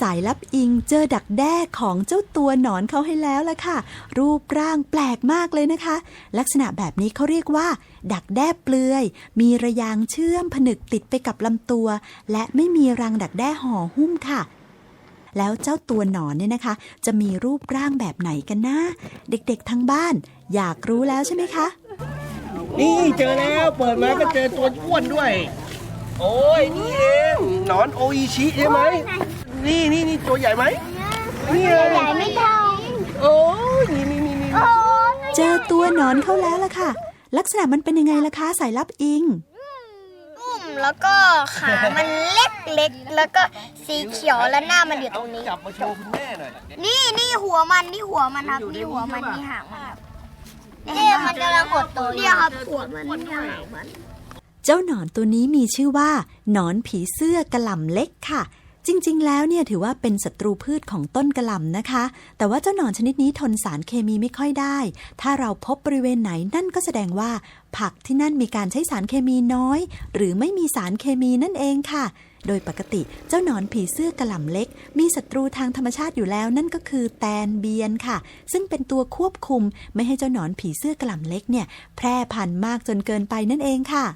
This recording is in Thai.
สายลับอิงเจอดักแด้ของเจ้าตัวหนอนเขาให้แล้วล่ะค่ะ รูปร่างแปลกมากเลยนะคะ ลักษณะแบบนี้เขาเรียกว่า ดักแด้เปลือย มีระยางเชื่อมผนึกติดไปกับลำตัว และไม่มีรังดักแด้ห่อหุ้มค่ะแล้วเจ้าตัวหนอนเนี่ยนะคะ จะมีรูปร่างแบบไหนกันนะ เด็กๆทั้งบ้าน อยากรู้แล้วใช่ไหมคะ นี่เจอแล้วเปิดมาก็เจอตัวอ้วนด้วย โอ้ยนี่เองหนอนโออิชิใช่ไหม นี่นี่นี่ตัวใหญ่ไหมนี่เลยใหญ่ไม่เท่าโอ้ยนี่นี่นี่นี่โอ้เจอตัวหนอนเขาแล้วล่ะค่ะ ลักษณะมันเป็นยังไงล่ะคะสายลับอิงอุ้มแล้วก็ขามันเล็กเล็กๆแล้วก็สีเขียวและหน้ามันอยู่ตรงนี้จับมาโชว์คุณแม่หน่อยนี่นี่หัวมันนี่หัวมันครับนี่หัวมันนี่หางมันครับเนี่ยมันกำลังหดตัวเนี่ยครับหัวมันนี่หางมัน เจ้าหนอนตัวนี้มีชื่อว่า หนอนผีเสื้อกระหล่ำเล็กค่ะ จริง ๆ แล้วเนี่ยถือว่าเป็นศัตรูพืชของต้นกระหล่ำนะคะ แต่ว่าเจ้าหนอนชนิดนี้ทนสารเคมีไม่ค่อยได้ ถ้าเราพบบริเวณไหนนั่นก็แสดงว่า ผักที่นั่นมีการใช้สารเคมีน้อย หรือไม่มีสารเคมีนั่นเองค่ะ โดยปกติเจ้าหนอนผีเสื้อกระหล่ำเล็ก มีศัตรูทางธรรมชาติอยู่แล้วนั่นก็คือแตนเบียนค่ะ ซึ่งเป็นตัวควบคุมไม่ให้เจ้าหนอนผีเสื้อกระหล่ำเล็กเนี่ยแพร่พันธุ์มากจนเกินไปนั่นเองค่ะ